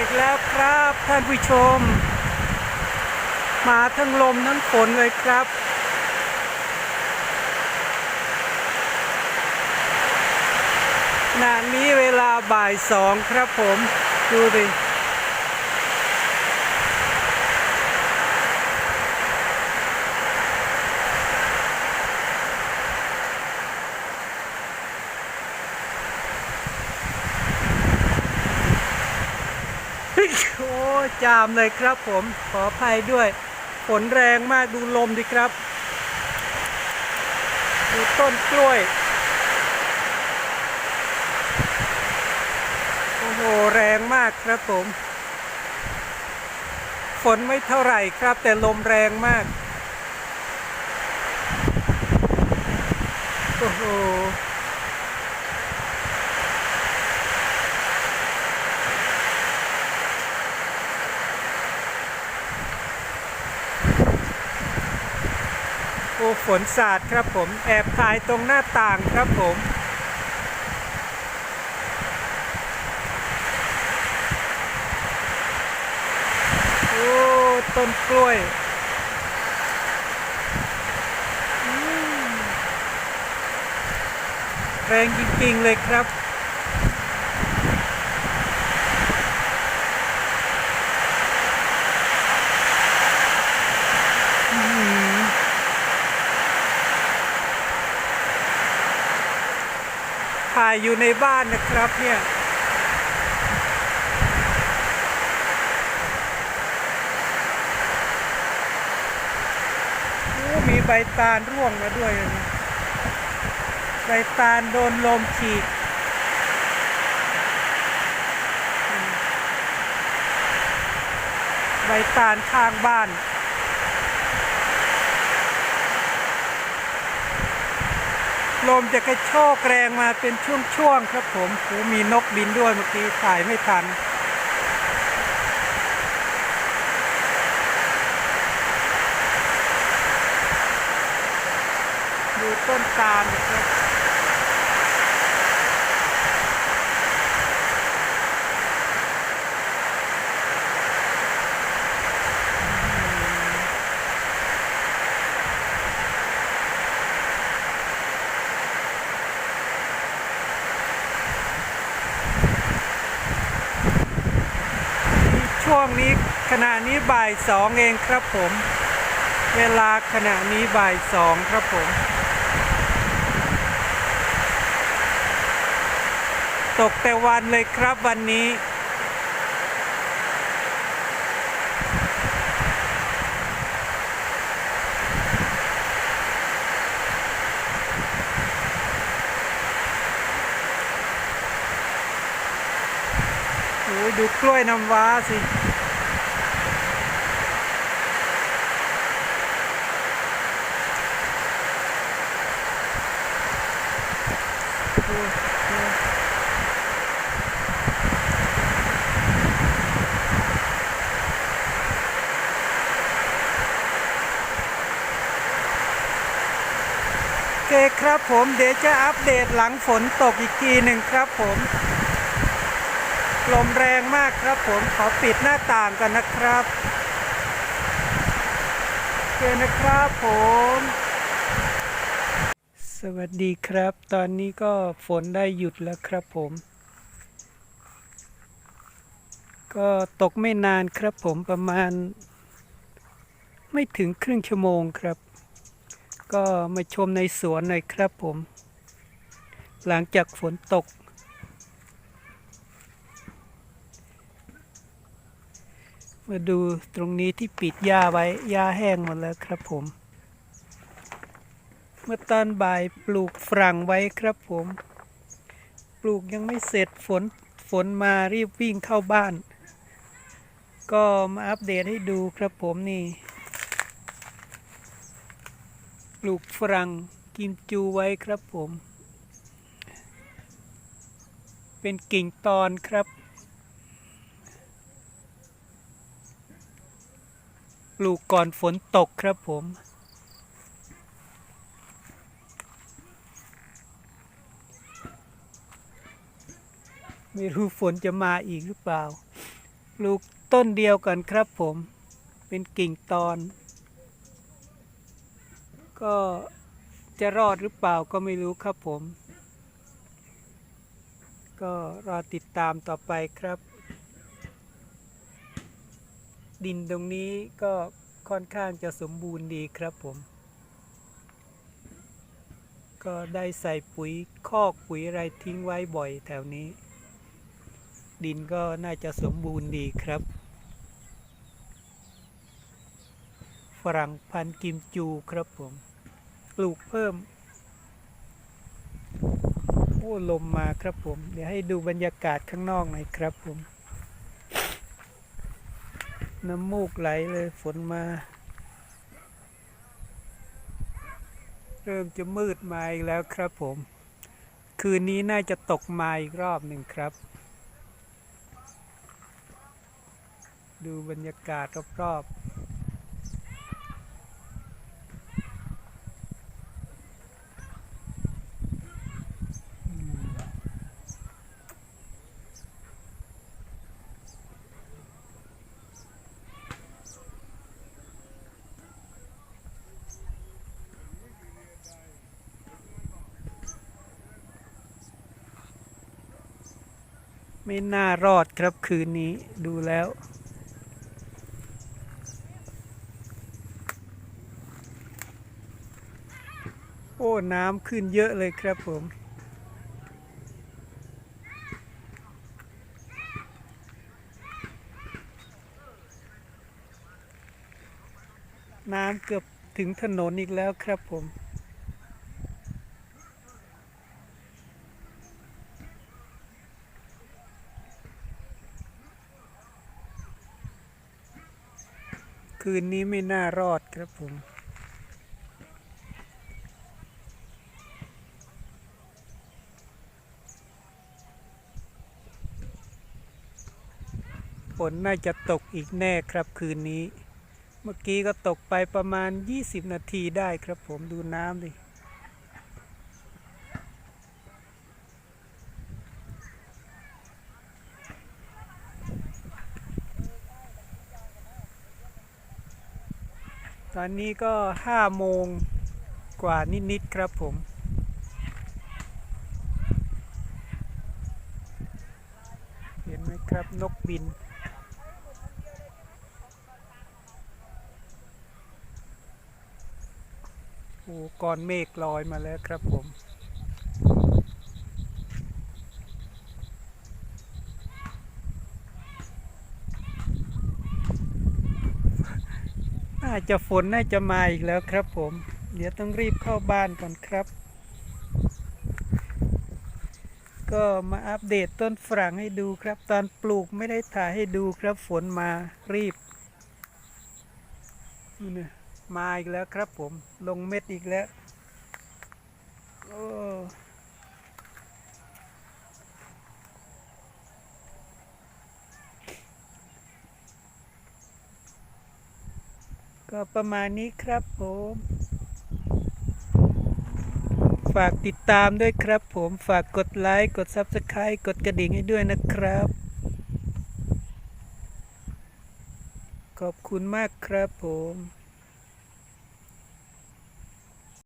อีกแล้วครับท่านผู้ชม มาทั้งลมทั้งฝนเลยครับ ขณะนี้เวลาบ่ายสองครับผม ดูดิ โอ้จามเลยครับผมขออภัยด้วยฝนแรงมากดูลมดิครับ ดูต้นกล้วย โอ้โห แรงมากครับผม ฝนไม่เท่าไหร่ครับ แต่ลมแรงมาก โอ้โห ฝนสาดครับผมแอบถ่ายตรงหน้าต่างครับผมโอ้ต้นกล้วยแรงจริงๆเลยครับ อื้อหือถ่ายอยู่ในบ้านนะครับเนี่ยมีใบตาลร่วงมาด้วยนะใบตาลโดนลมฉีกใบตาลข้างบ้าน ลมจะกระโชกแรงมาเป็นช่วงๆครับผมโอ้มีนกบินด้วยเมื่อกี้ถ่ายไม่ทันดูต้นตาลนะครับ ช่วงนี้ขณะนี้บ่ายสองเองครับผม เวลาขณะนี้บ่ายสองครับผม ตกแต่วันเลยครับวันนี้ ดูกล้วยน้ำว้าสิ โอ้ยโอ้ยโอเคครับผมเดี๋ยวจะอัปเดตหลังฝนตกอีกทีหนึ่งครับผมลมแรงมากครับผมขอปิดหน้าต่างกันนะครับโอเคนะครับผม สวัสดีครับ ตอนนี้ก็ฝนได้หยุดแล้วครับผม ก็ตกไม่นานครับผมประมาณ ไม่ถึงครึ่งชั่วโมงครับ ก็มาชมในสวนหน่อยครับผม หลังจากฝนตก มาดูตรงนี้ที่ปิดหญ้าไว้หญ้าแห้งหมดแล้วครับผม เมื่อตอนบ่ายปลูกฝรั่งไว้ครับผม ปลูกยังไม่เสร็จฝนฝนมารีบวิ่งเข้าบ้าน ก็มาอัปเดตให้ดูครับผมนี่ ปลูกฝรั่งกิมจูไว้ครับผม เป็นกิ่งตอนครับ ปลูกก่อนฝนตกครับผม ไม่รู้ฝนจะมาอีกหรือเปล่า ปลูกต้นเดียวกันครับผม เป็นกิ่งตอน ก็จะรอดหรือเปล่าก็ไม่รู้ครับผม ก็รอติดตามต่อไปครับ ดินตรงนี้ก็ค่อนข้างจะสมบูรณ์ดีครับผม ก็ได้ใส่ปุ๋ยคอกปุ๋ยอะไรทิ้งไว้บ่อยแถวนี้ ดินก็น่าจะสมบูรณ์ดีครับ ฝรั่งพันกิมจูครับผม ปลูกเพิ่ม โอ้ลมมาครับผม เดี๋ยวให้ดูบรรยากาศข้างนอกหน่อยครับผม น้ำมูกไหลเลยฝนมา เริ่มจะมืดมาอีกแล้วครับผม คืนนี้น่าจะตกมาอีกรอบหนึ่งครับ ดูบรรยากาศรอบๆอืมไม่น่ารอดครับคืนนี้ดูแล้ว อ้น้ำขึ้นเยอะเลยครับผมน้ำเกือบถึงถนนอีกแล้วครับผม คืนนี้ไม่น่ารอดครับผม นน่าจะตกอีกแน่ครับคืนนี้ เมื่อกี้ก็ตกไปประมาณ 20 นาทีได้ครับผมดูน้ำดิตอนนี้ก็5โมงกว่านิด ๆ ครับผม เห็นไหมครับนกบิน โอ้ก้อนเมฆลอยมาแล้วครับผม น่าจะฝนน่าจะมาอีกแล้วครับผม เดี๋ยวต้องรีบเข้าบ้านก่อนครับ ก็มาอัปเดตต้นฝรั่งให้ดูครับ ตอนปลูกไม่ได้ถ่ายให้ดูครับฝนมารีบนี่นะ มาอีกแล้วครับผมลงเม็ดอีกแล้วโอ้ก็ประมาณนี้ครับผม ฝากติดตามด้วยครับผม ฝากกดไลค์ กด Subscribe กดกระดิ่งให้ด้วยนะครับ ขอบคุณมากครับผม